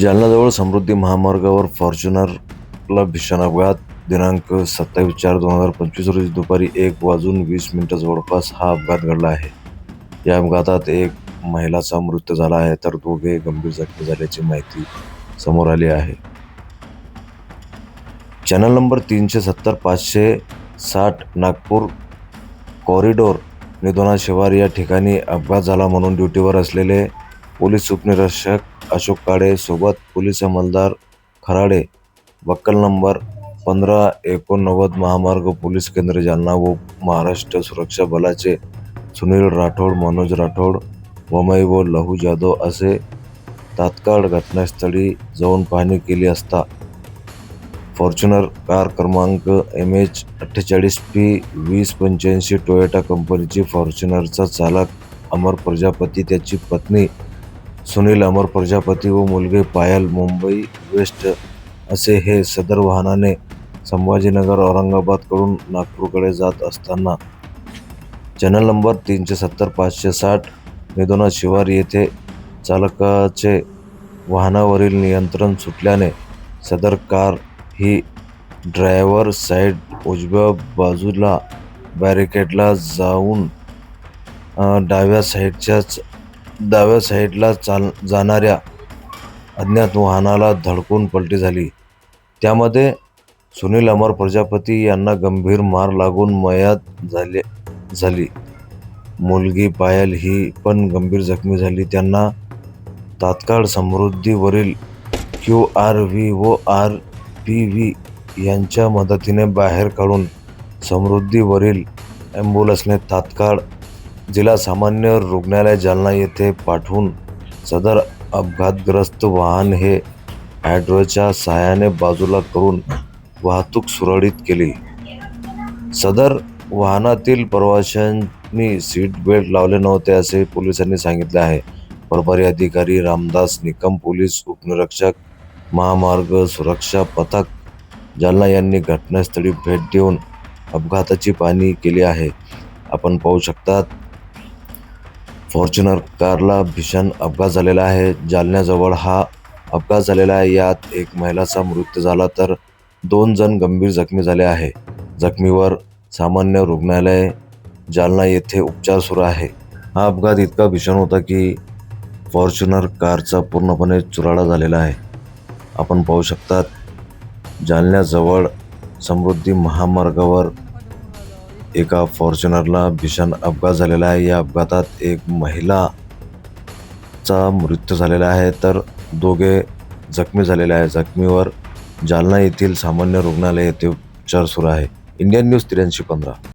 जालनाजवळ समृद्धी महामार्गावर फॉर्च्युनरला भीषण अपघात. दिनांक सत्तावीस चार दोन हजार पंचवीस रोजी दुपारी एक वाजून वीस मिनिटं जवळपास हा अपघात घडला आहे. या अपघातात एक महिलाचा मृत्यू झाला आहे तर दोघे गंभीर जखमी झाल्याची माहिती समोर आली आहे. चॅनल नंबर तीनशे सत्तर पाचशे साठ नागपूर कॉरिडोर निधोना शिवार या ठिकाणी अपघात झाला म्हणून ड्युटीवर असलेले पोलीस उपनिरीक्षक अशोक काळे सोबत पोलीस अंमलदार खराडे बक्कल नंबर पंधरा एकोणनव्वद महामार्ग पोलीस केंद्र जालना व महाराष्ट्र सुरक्षा बलाचे सुनील राठोड मनोज राठोड वमई व लहू जाधव असे तात्काळ घटनास्थळी जाऊन पाहणी केली असता फॉर्च्युनर कार क्रमांक एम एच अठ्ठेचाळीस पी वीस पंच्याऐंशी टोयोटा कंपनीची फॉर्च्युनरचा चालक अमर प्रजापती त्याची पत्नी सुनील अमर प्रजापती व मुलगे पायल मुंबई वेस्ट असे हे सदर वाहनाने संभाजीनगर औरंगाबादकडून नागपूरकडे जात असताना. चॅनल नंबर तीनशे सत्तर पाचशे साठ निदोना शिवार येथे चालकाचे वाहनावरील नियंत्रण सुटल्याने सदर कार ही ड्रायव्हर साईड उजव्या बाजूला बॅरिकेडला जाऊन डाव्या साईडच्याच डाव्या साईडला चाल जाणाऱ्या अज्ञात वाहनाला धडकून पलटी झाली. त्यामध्ये सुनील अमर प्रजापती यांना गंभीर मार लागून मयात झाले झाली. मुलगी पायल ही पण गंभीर जखमी झाली. त्यांना तात्काळ समृद्धीवरील क्यू आर व्ही व आर पी व्ही यांच्या मदतीने बाहेर काढून समृद्धीवरील ॲम्ब्युलन्सने तात्काळ जिल्हा सामान्य रुग्णालय जालना येथे पाठवून सदर अपघातग्रस्त वाहन हे हायड्रोच्या सहाय्याने बाजूला करून वाहतूक सुरळीत केली. सदर वाहनातील प्रवाशांनी सीट बेल्ट लावले नव्हते असे पोलिसांनी सांगितले आहे. प्रभारी अधिकारी रामदास निकम पोलीस उपनिरीक्षक महामार्ग सुरक्षा पथक जालना यांनी घटनास्थळी भेट देऊन अपघाताची पाहणी केली आहे. आपण पाहू शकतात फॉर्च्युनर कारला भीषण अपघात झालेला आहे. जालन्याजवळ हा अपघात झालेला आहे. यात एक महिलाचा मृत्यू झाला तर दोन जण गंभीर जखमी झाले आहे. जखमीवर सामान्य रुग्णालय जालना येथे उपचार सुरू आहे. हा अपघात इतका भीषण होता की फॉर्च्युनर कारचा पूर्णपणे चुराडा झालेला आहे. आपण पाहू शकतात जालन्याजवळ समृद्धी महामार्गावर एका फॉर्च्युनरला भीषण अपघात झालेला आहे. या अपघातात एक महिलाचा मृत्यू झालेला आहे तर दोघे जखमी झालेले आहे जखमीवर जालना येथील सामान्य रुग्णालय येथे उपचार सुरू आहे. इंडियन न्यूज त्र्याऐंशी पंधरा.